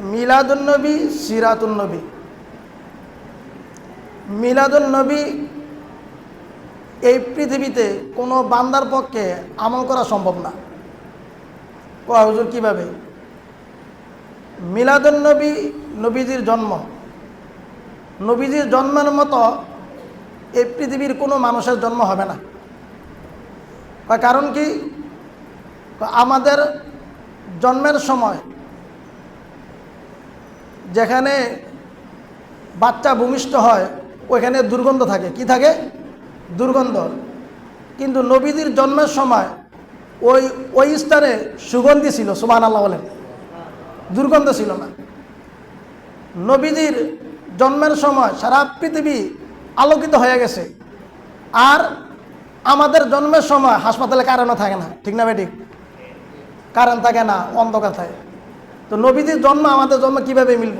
মিলাদুন্নবী, সিরাতুন্নবী। মিলাদুন্নবী এই পৃথিবীতে কোনো বান্দার পক্ষে আমল করা সম্ভব না। ও হুজুর, কীভাবে? মিলাদুন্নবী নবীজির জন্ম। নবীজির জন্মের মতো এই পৃথিবীর কোনো মানুষের জন্ম হবে না। কারণ কি? আমাদের জন্মের সময় যেখানে বাচ্চা ভূমিষ্ঠ হয়, ওইখানে দুর্গন্ধ থাকে। কি থাকে? দুর্গন্ধ। কিন্তু নবীদের জন্মের সময় ওই ওই স্থানে সুগন্ধি ছিল সুবাহ আল্লাহ বলেন। দুর্গন্ধ ছিল না। নবীজির জন্মের সময় সারা পৃথিবী আলোকিত হয়ে গেছে। আর আমাদের জন্মের সময় হাসপাতালে কারণও থাকে না। ঠিক না ঠিক? কারেন্ট থাকে না, অন্ধকার থাকে। তো নবীজির জন্ম, আমাদের জন্ম কীভাবে মিলব?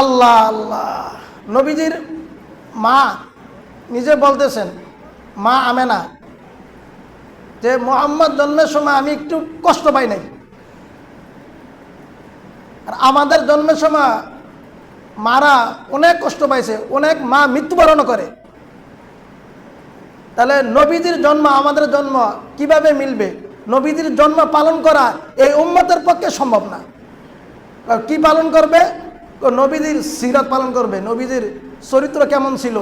আল্লাহ আল্লাহ। নবীজির মা নিজে বলতেছেন, মা আমেনা, যে মোহাম্মদ জন্মের সময় আমি একটু কষ্ট পাই নাই। আর আমাদের জন্মের সময় মারা অনেক কষ্ট পাইছে, অনেক মা মৃত্যুবরণ করে। তাহলে নবীজির জন্ম আমাদের জন্ম কীভাবে মিলবে? নবীজির জন্ম পালন করা এই উম্মতের পক্ষে সম্ভব না। কি পালন করবে? নবীজির সিরাত পালন করবে। নবীজির চরিত্র কেমন ছিল?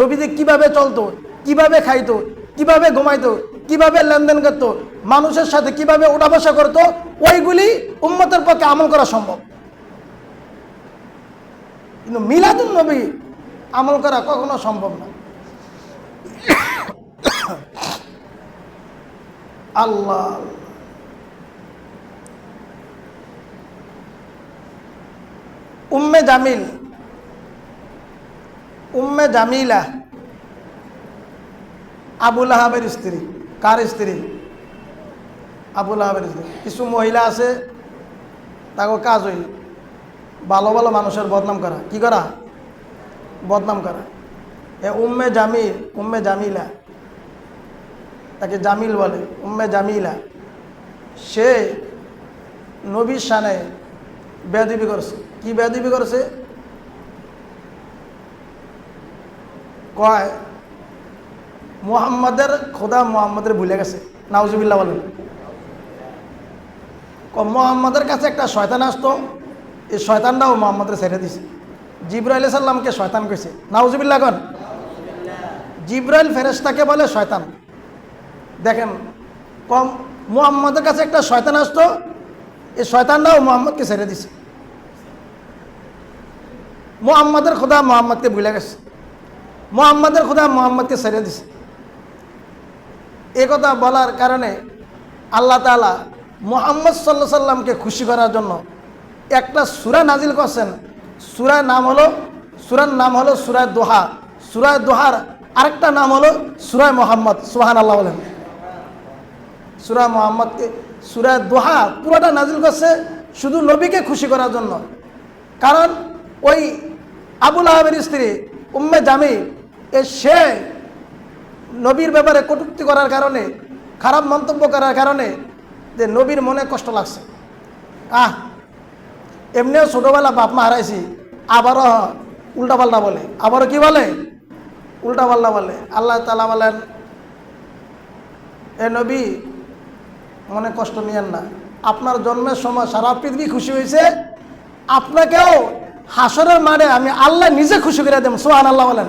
নবীজি কীভাবে চলতো? কীভাবে খাইতো? কীভাবে ঘুমাইতো? কীভাবে লেনদেন করতো? মানুষের সাথে কীভাবে উঠা বসা করতো? ওইগুলি উম্মতের পক্ষে আমল করা সম্ভব। কিন্তু মিলাদুল নবী আমল করা কখনো সম্ভব না। আল্লাহ। উম্মে জামিল। উম্মে জামিলা। আবুল আহাবের স্ত্রী। কার স্ত্রী? আবুল আহাবের স্ত্রী। কিছু মহিলা আছে, তাকে কাজ হইল ভালো ভালো মানুষের বদনাম করা। কি করা? বদনাম করা। এ উম্মে জামিল, উম্মে জামিলা। তাকে জামিল বলে, উম্মে জামিলা। সে নবীর সানে বেদিবি করছে। কি বেদিবি করছে? কয়, মোহাম্মদের খোদা মোহাম্মদের ভুলে গেছে। নাউজুবিল্লা বলেন। মোহাম্মদের কাছে একটা শয়তান আসতো, এই শয়তানটাও মোহাম্মদের ছেড়ে দিছে। জিব্রাইল সাল্লামকে শয়তান কইছে। নাউজুবিল্লা কন। জিব্রাইল ফেরেস্তাকে বলে, শয়তান। দেখেন, কম, মোহাম্মদের কাছে একটা শয়তান আসতো। এই শয়তানরাও মোহাম্মদকে ছেড়ে দিছে। মোহাম্মদের খোদা মোহাম্মদকে ভুলে গেছে। মোহাম্মদের খোদা মোহাম্মদকে ছেড়ে দিছে। এ কথা বলার কারণে আল্লাহ তালা মোহাম্মদ সাল্লা সাল্লামকে খুশি করার জন্য একটা সুরা নাজিল করছেন। সুরার নাম হলো, সুরার নাম হলো সুরায় দোহা। সুরায় দোহার আরেকটা নাম হলো সুরায় মোহাম্মদ সুহান আল্লাহ বলেন। সুরা মোহাম্মদকে, সুরায় দোহা পুরোটা নাজিল করছে শুধু নবীকে খুশি করার জন্য। কারণ ওই আবুল আহমের স্ত্রী, উম্মে জামি এ সে নবীর ব্যাপারে কটুক্তি করার কারণে, খারাপ মন্তব্য করার কারণে যে নবীর মনে কষ্ট লাগছে। আহ, এমনিও ছোটোবেলা বাপ মা হারাইছি, আবারও উল্টাপাল্টা বলে। আবারও কি বলে? উল্টাপাল্টা বলে। আল্লাহ তালা বলেন, এ নবী, মনে কষ্ট নিয়েন না। আপনার জন্মের সময় সারা পৃথিবী খুশি হয়েছে, আপনাকেও হাসরের মারে আমি আল্লাহ নিজে খুশি করে দেব। সোহান আল্লাহ বলেন।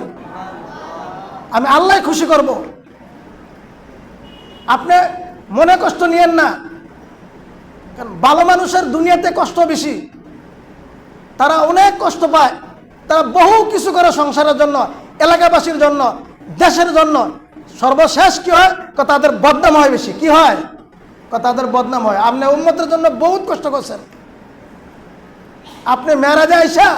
আমি আল্লাহ খুশি করব। আপনি মনে কষ্ট নিয়েন না। কারণ ভালো মানুষের দুনিয়াতে কষ্ট বেশি। তারা অনেক কষ্ট পায়। তারা বহু কিছু করে সংসারের জন্য। এলাকাবাসীর জন্য, দেশের জন্য সর্বশেষ কি হয়? তাদের বদনাম হয় বেশি। কি হয়? তাদের বদনাম হয়। আপনি উন্মতের জন্য বহুত কষ্ট করছেন। আপনি মেয়েরাজে আইসা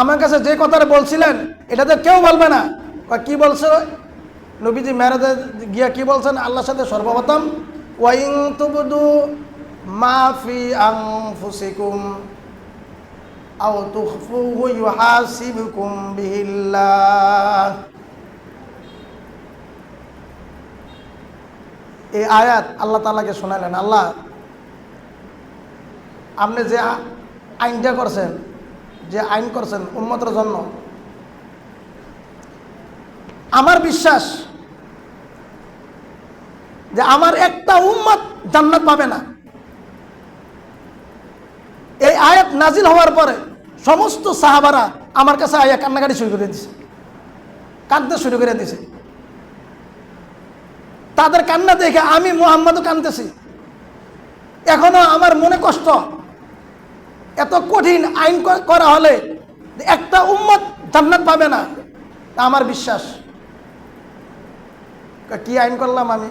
আমার কাছে যে কথাটা বলছিলেন, এটা তো কেউ বলবে না। কি বলছে? নবীজি মেয়েরাজে গিয়া কি বলছেন? আল্লাহর সাথে সর্বপ্রথম, ওয়াইং তুবদু মাফি আনফুসিকুম আও তুখফুহু ইউহাসিবুকুম বিহিল্লাহ এই আয়াত আল্লাহ তালাকে শোনালেন। আল্লাহ, আপনি যে আইনটা করছেন, যে আইন করছেন উন্মতের জন্য, আমার বিশ্বাস যে আমার একটা উম্মত জান্নাত পাবে না। এই আয়াত নাজিল হওয়ার পরে সমস্ত সাহাবারা আমার কাছে আয়া কান্নাকাটি শুরু করে দিছে। কাঁদতে শুরু করে দিছে। তাদের কান্না দেখে আমি মোহাম্মদও কাঁদতেছি। এখনও আমার মনে কষ্ট। এত কঠিন আইন করা হলে একটা উম্মত জান্নাত পাবে না। আমার বিশ্বাস। কি আইন করলাম আমি?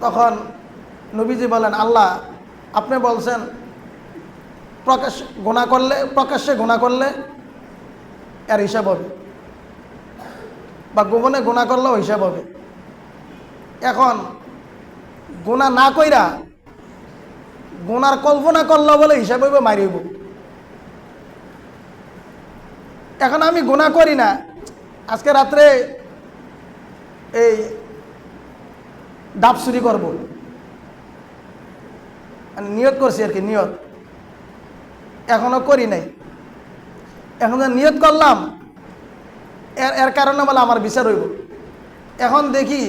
তখন নবীজি বলেন, আল্লাহ, আপনি বলছেন প্রকাশ গোনা করলে, প্রকাশ্যে গোনা করলে এর হিসাব হবে। বা গোপনে গোনা করলেও হিসাব হবে। এখন গোনা না কইরা গোনার কল্পনা করল বলে হিসাব হইব মারিব এখন আমি গোনা করি না, আজকে রাত্রে এই ডাব চুরি করব। নিয়ত করছি আর কি, নিয়ত। এখনও করি নাই। এখন নিয়ত করলাম, এর এর কারণে বলে আমার বিচার হইব। এখন দেখি,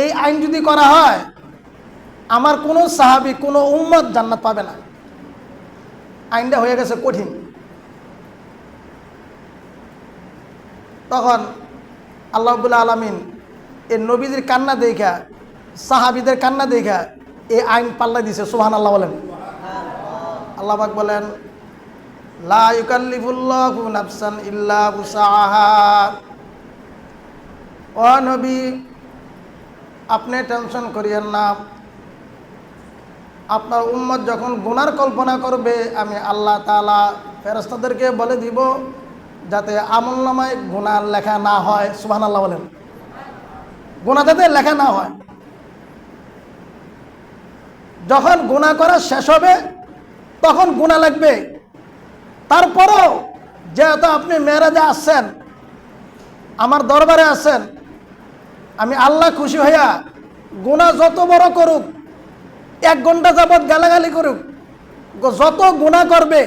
এই আইন যদি করা হয়, আমার কোনো সাহাবি, কোনো উম্মত জান্নাত পাবে না। আইনটা হয়ে গেছে কঠিন। তখন আল্লাহবুল্লা আলমিন এই নবীজির কান্না দেখা সাহাবিদের কান্না দেখা এই আইন পাল্লা দিছে সুহান আল্লাহ বলেন। আল্লাহ পাক বলেন নাফসান ইল্লা ও নবী, আপনি টেনশন করিয়েন না। আপনার উম্মত যখন গুনার কল্পনা করবে, আমি আল্লাহ তালা ফেরস্তাদেরকে বলে দিব, যাতে আমল নামায় গুনার লেখা না হয়। সুবাহ আল্লাহ বলেন। গুণা যাতে লেখা না হয়। যখন গুণা করা শেষ হবে তখন গুণা লাগবে। তারপরও যেহেতু আপনি মেয়েরাজে আসছেন, আমার দরবারে আসছেন, আমি আল্লাহ খুশি হইয়া গুণা যত বড় করুক, এক ঘণ্টা যাবৎ গালাগালি করুক যত গুণা করবে,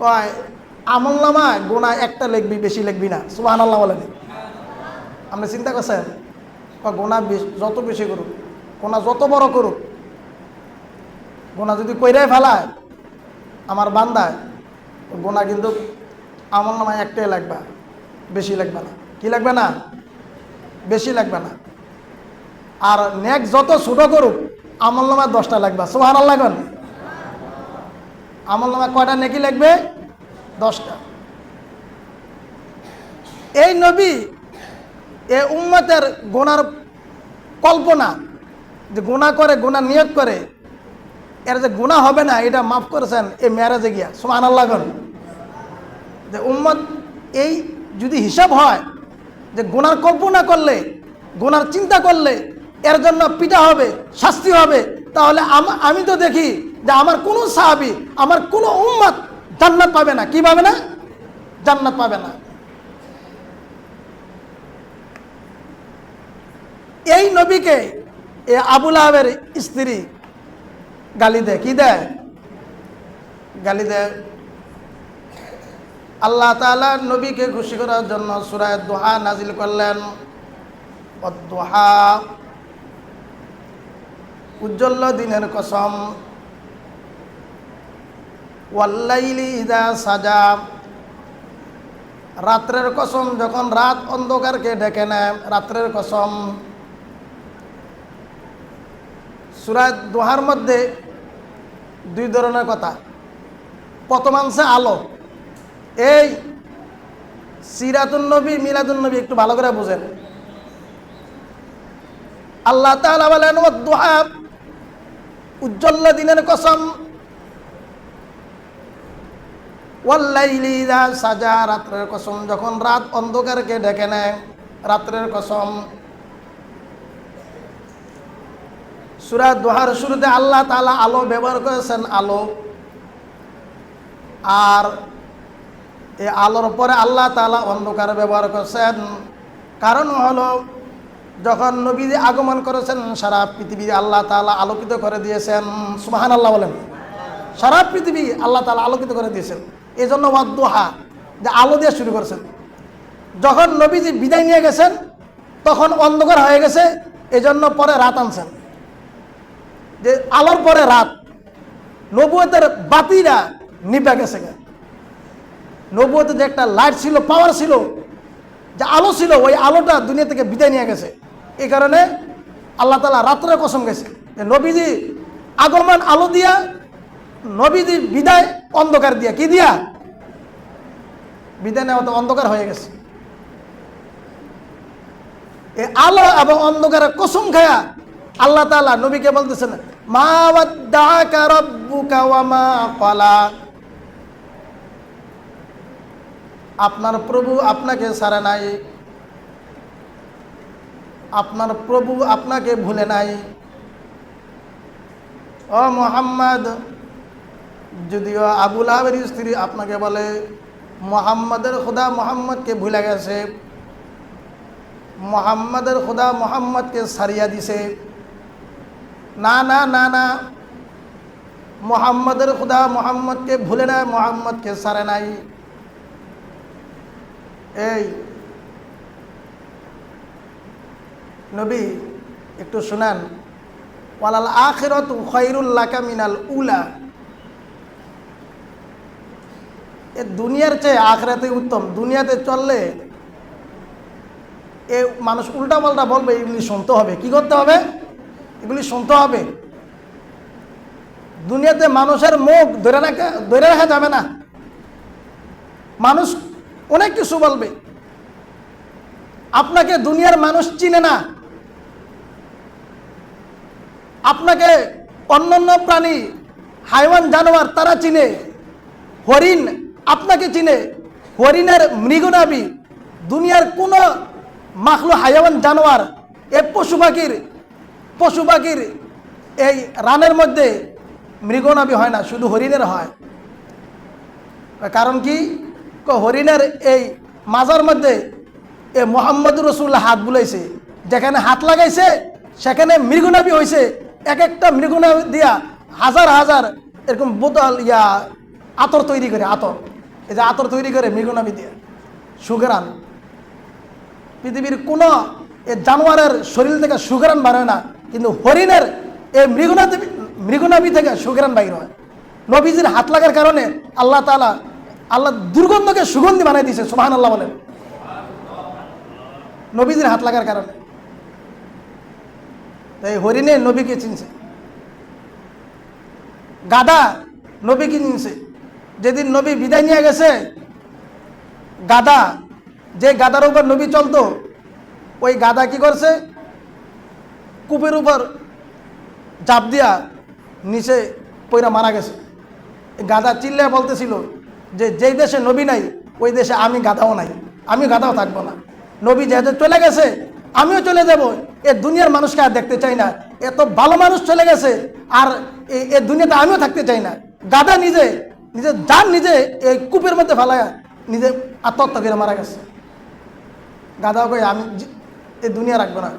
কয়, আমল নামায় গুণা একটা লিখবি, বেশি লিখবি না সুবাহ আল্লাহ বলেন আপনি চিন্তা করছেন গুণা যত বেশি করুক, গুণা যত বড় করুক গুণা যদি কইরাই ফেলায়, আমার বান্দায় গুণা কিন্তু আমল নামায় একটাই লাগবে, বেশি লাগবে না। কি লাগবে না? বেশি লাগবে না। আর নেক যত ছোট করুক, আমল নামায় দশটা লাগবে। সোহান আল্লাহ আমল নামায় কয়টা নেকি লাগবে? দশটা। এই নবী, এ উম্মতের গোনার কল্পনা, যে গুণা করে গুণা নিয়োগ করে এর যে গুণা হবে না, এটা মাফ করেছেন এই ম্যারেজে গিয়া। সোহান আল্লাহ কন। যে উম্মত এই যদি হিসাব হয় যে গুনার কল্পনা করলে, গুনার চিন্তা করলে এর জন্য পিটা হবে, শাস্তি হবে, তাহলে আমি তো দেখি যে আমার কোনো সাহাবি, আমার কোনো উম্মত জান্নাত পাবে না। কি পাবে না? জান্নাত পাবে না। এই নবীকে, এ আবুল আহের স্ত্রী গালি দেয়, কি দেয়? গালি দেয়, আল্লাহ তাআলা নবীকে খুশি করার জন্য সুরায় দোহা নাজিল করলেন। দোহা উজ্জ্বল দিনের কসম। ওয়াল্লাইলি ইদা সাজা। রাত্রের কসম যখন রাত অন্ধকারকে ডেকে নেয়, রাত্রের কসম সুরায় দোহার মধ্যে দুই ধরনের কথা। প্রথম আনছে আলো। এই সিরাতুন নবী মিলাদুন নবী একটু ভালো করে বুঝেন। আল্লাহ তাআলা বলেন দোহা, উজ্জ্বল দিনের কসম। সাজা, রাত্রের কসম। যখন রাত অন্ধকারকে ডেকে নেয়, রাত্রের কসম। সূরা দোহার শুরুতে আল্লাহ তালা আলো ব্যবহার করেছেন আলো। আর এই আলোর পরে আল্লাহ তালা অন্ধকার ব্যবহার করেছেন। কারণ হলো, যখন নবী আগমন করেছেন, সারা পৃথিবী আল্লাহ তালা আলোকিত করে দিয়েছেন। সুবাহান আল্লাহ বলেন। সারা পৃথিবী আল্লাহ তালা আলোকিত করে দিয়েছেন। এই জন্য ওয়াদ্দোহা যে আলো দিয়ে শুরু করেছেন। যখন নবীজি বিদায় নিয়ে গেছেন, তখন অন্ধকার হয়ে গেছে, এজন্য পরে রাত আনছেন। যে আলোর পরে রাত নবুয়তের বাতিরা নিভে গেছে। নবুয়তে যে একটা লাইট ছিল পাওয়ার ছিল, যে আলো ছিল, ওই আলোটা দুনিয়া থেকে বিদায় নিয়ে গেছে। এই কারণে আল্লাহ তালা রাত্রে কসম গেছে যে নবীজি আগমন আলো দিয়া নবীজি বিদায় অন্ধকার দিয়া। কি দিয়া? বিদায় নেওয়া তো অন্ধকার হয়ে গেছে। এই আলো এবং অন্ধকারের কসম খায়া আল্লাহ তাআলা নবীকে বলতেছেন মা ওয়াদ্দাআকা রাব্বুকা ওয়া মা ক্বালা আপনার প্রভু আপনাকে ছাড়ে নাই। আপনার প্রভু আপনাকে ভুলে নাই। ও মোহাম্মদ, যদিও আবুল আবের স্ত্রী আপনাকে বলে, মোহাম্মদের খোদা মোহাম্মদকে ভুলে গেছে। মোহাম্মদের খোদা মোহাম্মদকে সারিয়া দিছে। না না না না। মোহাম্মদের খোদা মোহাম্মদকে ভুলে নাই, মোহাম্মদকে সারে নাই। এই, নবী, একটু শুনান। ওয়ালাল আখিরত খৈরুল্লাকা মিনাল উলা। এ দুনিয়ার চেয়ে আখরাতে উত্তম। দুনিয়াতে চললে এ মানুষ উল্টা পাল্টা বলবে এগুলি শুনতে হবে। কি করতে হবে? এগুলি শুনতে হবে। দুনিয়াতে মানুষের মুখ ধরে রাখা ধরে রাখা যাবে না। মানুষ অনেক কিছু বলবে। আপনাকে দুনিয়ার মানুষ চিনে না। আপনাকে অন্যান্য প্রাণী, হাইওয়ান, জানোয়ার, তারা চিনে। হরিণ আপনাকে চিনে। হরিণের মৃগনাবি দুনিয়ার কোনো মাখলু, হাইওয়ান, জানোয়ার, এ পশু পাখির পশু পাখির এই রানের মধ্যে মৃগনাবি হয় না, শুধু হরিণের হয়। কারণ কি? হরিণের এই মাজার মধ্যে এ মোহাম্মদ রসুল্লাহ হাত বুলাইছে। যেখানে হাত লাগাইছে, সেখানে মৃগনাবি হয়েছে এক একটা মৃগনাবি দিয়া হাজার হাজার এরকম বোতল ইয়া আতর তৈরি করে, আতর। এই যে আতর তৈরি করে মৃগনাবি দিয়ে। সুগেরান। পৃথিবীর কোনো এ জানোয়ারের শরীর থেকে সুগেরান হয় না। কিন্তু হরিণের এই মৃগনাবি মৃগনাবি থেকে সুগেরান বাইর হয়। নবীজির হাত লাগার কারণে আল্লাহ তালা আল্লাহ দুর্গন্ধকে সুগন্ধি বানাই দিয়েছে সুবাহান আল্লাহ বলেন। নবীজির হাত লাগার কারণে। তো এই হরিণে নবীকে চিনছে। গাদা নবীকে চিনছে। যেদিন নবী বিদায় নিয়ে গেছে গাদা যে গাদার উপর নবী চলতো, ওই গাদা কি করছে? কূপের উপর চাপ দিয়া নিচে পইরা মারা গেছে। গাদা চিল্লে বলতেছিল যে, যেই দেশে নবী নাই, ওই দেশে আমি গাদাও নাই আমি গাদাও থাকব না। নবী যেহেতু চলে গেছে, আমিও চলে যাব। এ দুনিয়ার মানুষকে আর দেখতে চাই না। এত ভালো মানুষ চলে গেছে, আর এ দুনিয়াতে আমিও থাকতে চাই না। গাদা নিজে নিজে যান নিজে এই কূপের মধ্যে ফেলায় নিজে আত্মহত্যা করে মারা গেছে। গাদাও কই আমি এ দুনিয়া রাখব না।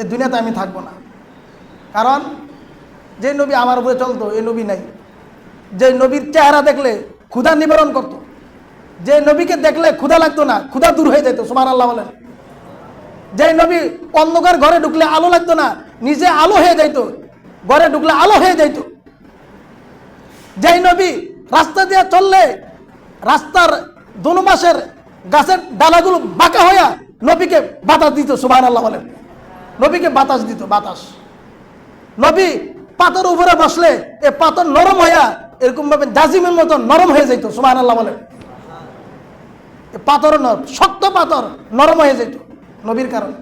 এ দুনিয়াতে আমি থাকব না। কারণ যে নবী আমার উপরে চলতো এই নবী নাই। যে নবীর চেহারা দেখলে ক্ষুধা নিবারণ করতো। যে নবীকে দেখলে ক্ষুধা লাগতো না, ক্ষুধা দূর হয়ে যেত সুমান আল্লাহ বলেন। যে নবী অন্ধকার ঘরে ঢুকলে আলো লাগতো না, নিজে আলো হয়ে যাইতো। ঘরে ঢুকলে আলো হয়ে যাইতো। যেই নবী রাস্তা দিয়ে চললে রাস্তার দোনো গাছের ডালাগুলো বাঁকা হইয়া নবীকে বাতাস দিত সুবাহ আল্লাহ বলেন। নবীকে বাতাস দিত, বাতাস। নবী পাথর উপরে বসলে এ পাথর নরম হইয়া এরকম ভাবে জাজিমের মতো নরম হয়ে যেত সুবাহ আল্লাহ বলেন। এ পাথর শক্ত পাথর নরম হয়ে যেত নবীর কারণ।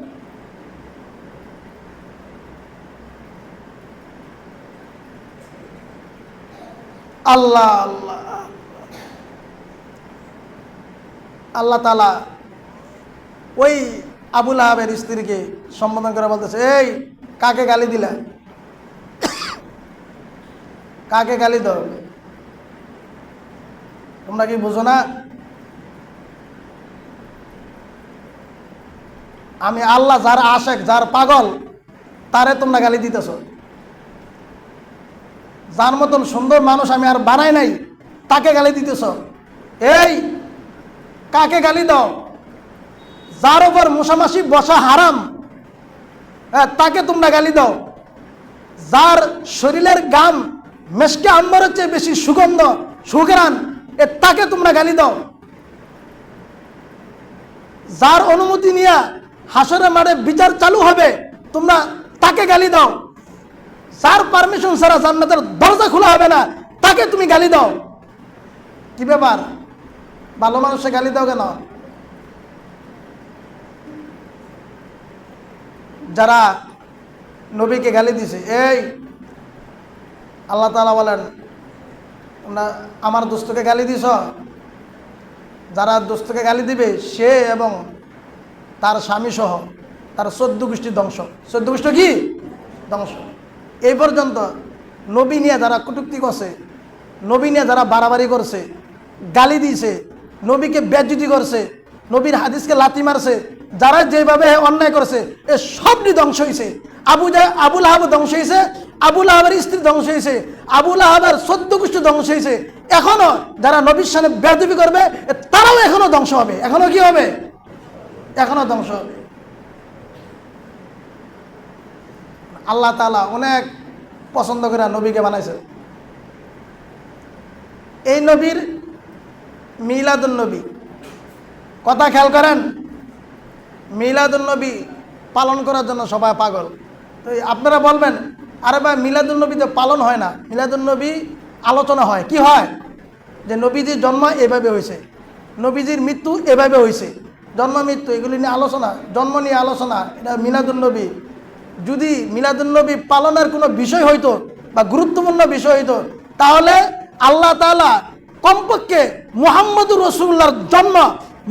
আল্লাহ আল্লাহ আল্লাহ। তালা ওই আবুল আহাবের স্ত্রীকে সম্বোধন করে বলতেছে, এই, কাকে গালি দিলা? কাকে গালি দাও? তোমরা কি বুঝো না? আমি আল্লাহ যার আশেক, যার পাগল, তারে তোমরা গালি দিতেছ। যার মতন সুন্দর মানুষ আমি আর বানাই নাই, তাকে গালি দিতেছ। এই, কাকে গালি দাও? যার উপর মশামাসি বসা হারাম তাকে তোমরা গালি দাও। যার শরীরের গাম মেশকে আম্বরের চেয়ে বেশি সুগন্ধ সুঘরান এ, তাকে তোমরা গালি দাও। যার অনুমতি নিয়ে হাসরের মাঠে বিচার চালু হবে, তোমরা তাকে গালি দাও। যার পারমিশন ছাড়া জান্নাতের দরজা খোলা হবে না, তাকে তুমি গালি দাও। কি ব্যাপার? ভালো মানুষে গালি দাও কেন? যারা নবীকে গালি দিছে, এই, আল্লাহ তালা বলেন আমার দোস্তকে গালি দিছ? যারা দোস্তকে গালি দিবে, সে এবং তার স্বামী সহ তার চোদ্দ গোষ্ঠী ধ্বংস। চোদ্দ গোষ্ঠী কি? ধ্বংস। এই পর্যন্ত নবী নিয়ে যারা কটুক্তি করছে, নবী নিয়ে যারা বাড়াবাড়ি করছে, গালি দিয়েছে নবীকে বেজ্জুতি করছে, নবীর হাদিসকে লাথি মারছে যারা যেভাবে অন্যায় করেছে, এ সবটি ধ্বংস হয়েছে আবু আবুল আহাব ধ্বংস হয়েছে আবুল আহাবের স্ত্রী ধ্বংস হয়েছে আবুল আহাবের সদ্য গোষ্ঠী ধ্বংস হয়েছে এখনও যারা নবীর সামনে বেদবি করবে তারাও এখনও ধ্বংস হবে। এখনও কি হবে? এখনও ধ্বংস হবে। আল্লাহ তালা অনেক পছন্দ করে নবীকে বানাইছে। এই নবীর মিলাদুল নবী। কথা খেয়াল করেন মিলাদুল নবী পালন করার জন্য সবাই পাগল। তো আপনারা বলবেন, আরে ভাই মিলাদুল নবী তো পালন হয় না। মিলাদুল নবী আলোচনা হয়। কি হয়? যে নবীজির জন্ম এভাবে হয়েছে, নবীজির মৃত্যু এভাবে হয়েছে। জন্ম, মৃত্যু, এগুলি নিয়ে আলোচনা, জন্ম নিয়ে আলোচনা, এটা মিলাদুল নবী। যদি মিলাদুল নবী পালনের কোনো বিষয় হইতো বা গুরুত্বপূর্ণ বিষয় হইতো, তাহলে আল্লাহ তাআলা কমপক্ষে মোহাম্মদুর রসুল্লার জন্ম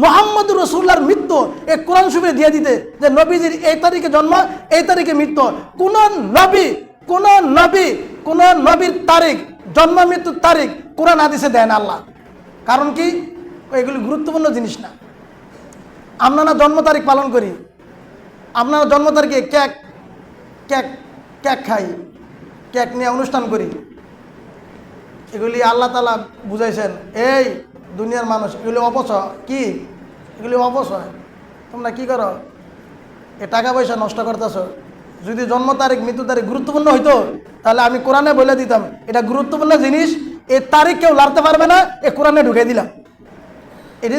মোহাম্মদুর রসুল্লার মৃত্যু এই কোরআন শরীফে দিয়ে দিতে, যে নবীজির এই তারিখে জন্ম, এই তারিখে মৃত্যু। কোন নবী কোন নবী, কোন নবীর তারিখ, জন্ম মৃত্যুর তারিখ কোরআন হাদিসে দেয় না আল্লাহ। কারণ কি? এগুলি গুরুত্বপূর্ণ জিনিস না। আমরা না জন্ম তারিখ পালন করি। আপনারা জন্ম তারিখে কেক কেক কেক খাই, কেক নিয়ে অনুষ্ঠান করি। এগুলি আল্লাহ তালা বুঝাইছেন, এই দুনিয়ার মানুষ, এগুলি অপচয়। কি? এগুলি অপচয়। তোমরা কি করো? এ টাকা পয়সা নষ্ট করতেছ। যদি জন্ম তারিখ, মৃত্যু তারিখ গুরুত্বপূর্ণ হইতো, তাহলে আমি কোরআনে বলে দিতাম, এটা গুরুত্বপূর্ণ জিনিস এই তারিখ কেউ লাড়তে পারবে না, এ কোরআনে ঢুকে দিলাম। এটি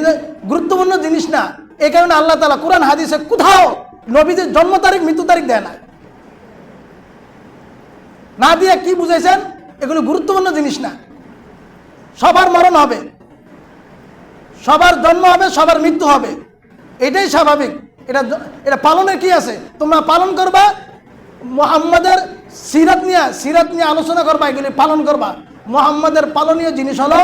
গুরুত্বপূর্ণ জিনিস না এই কারণে আল্লাহ তালা কোরআন, হাদিসে কোথাও নবীদের জন্ম তারিখ, মৃত্যু তারিখ দেয় না না দিয়ে কি বুঝেছেন এগুলো গুরুত্বপূর্ণ জিনিস না। সবার মরণ হবে। সবার জন্ম হবে, সবার মৃত্যু হবে। এটাই স্বাভাবিক। এটা এটা পালনের কি আছে? তোমরা পালন করবা, মোহাম্মদের সিরাত নিয়ে সিরাত নিয়ে আলোচনা করবা, এগুলি পালন করবা। মোহাম্মদের পালনীয় জিনিস হলো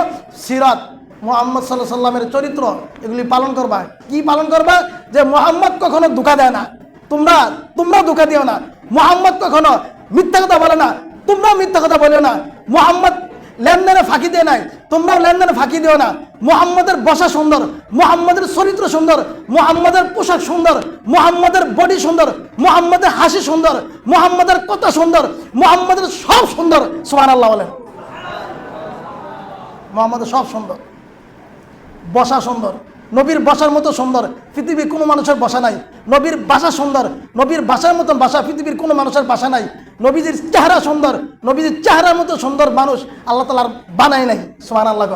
সিরাত। মোহাম্মদ সাল্লাহ সাল্লামের চরিত্র, এগুলি পালন করবা। কি পালন করবা? যে মোহাম্মদ কখনো ধোকা দেয় না। তোমরা তোমরা ধোকা দিও না। মোহাম্মদ কখনো মিথ্যা কথা বলে না। তোমরাও মিথ্যা কথা বলো না। মোহাম্মদ লেনদেনে ফাঁকি দিয়ে নাই। তোমরাও লেনদেনে ফাঁকি দিও না। মোহাম্মদের বসা সুন্দর, মোহাম্মদের চরিত্র সুন্দর, মোহাম্মদের পোশাক সুন্দর, মোহাম্মদের বডি সুন্দর, মোহাম্মদের হাসি সুন্দর, মোহাম্মদের কথা সুন্দর, মোহাম্মদের সব সুন্দর। সোহান আল্লাহ বলেন। মোহাম্মদের সব সুন্দর। বসা সুন্দর। নবীর বাসার মতো সুন্দর, পৃথিবীর কোনো মানুষের বাসা নাই। নবীর বাসা সুন্দর, নবীর বাসার মতো বাসা পৃথিবীর কোনো মানুষের বাসা নাই। নবীজির চেহারা সুন্দর, নবীজির চেহারার মতো সুন্দর মানুষ আল্লাহ তালার বানায় নাই। সোহান আল্লাহ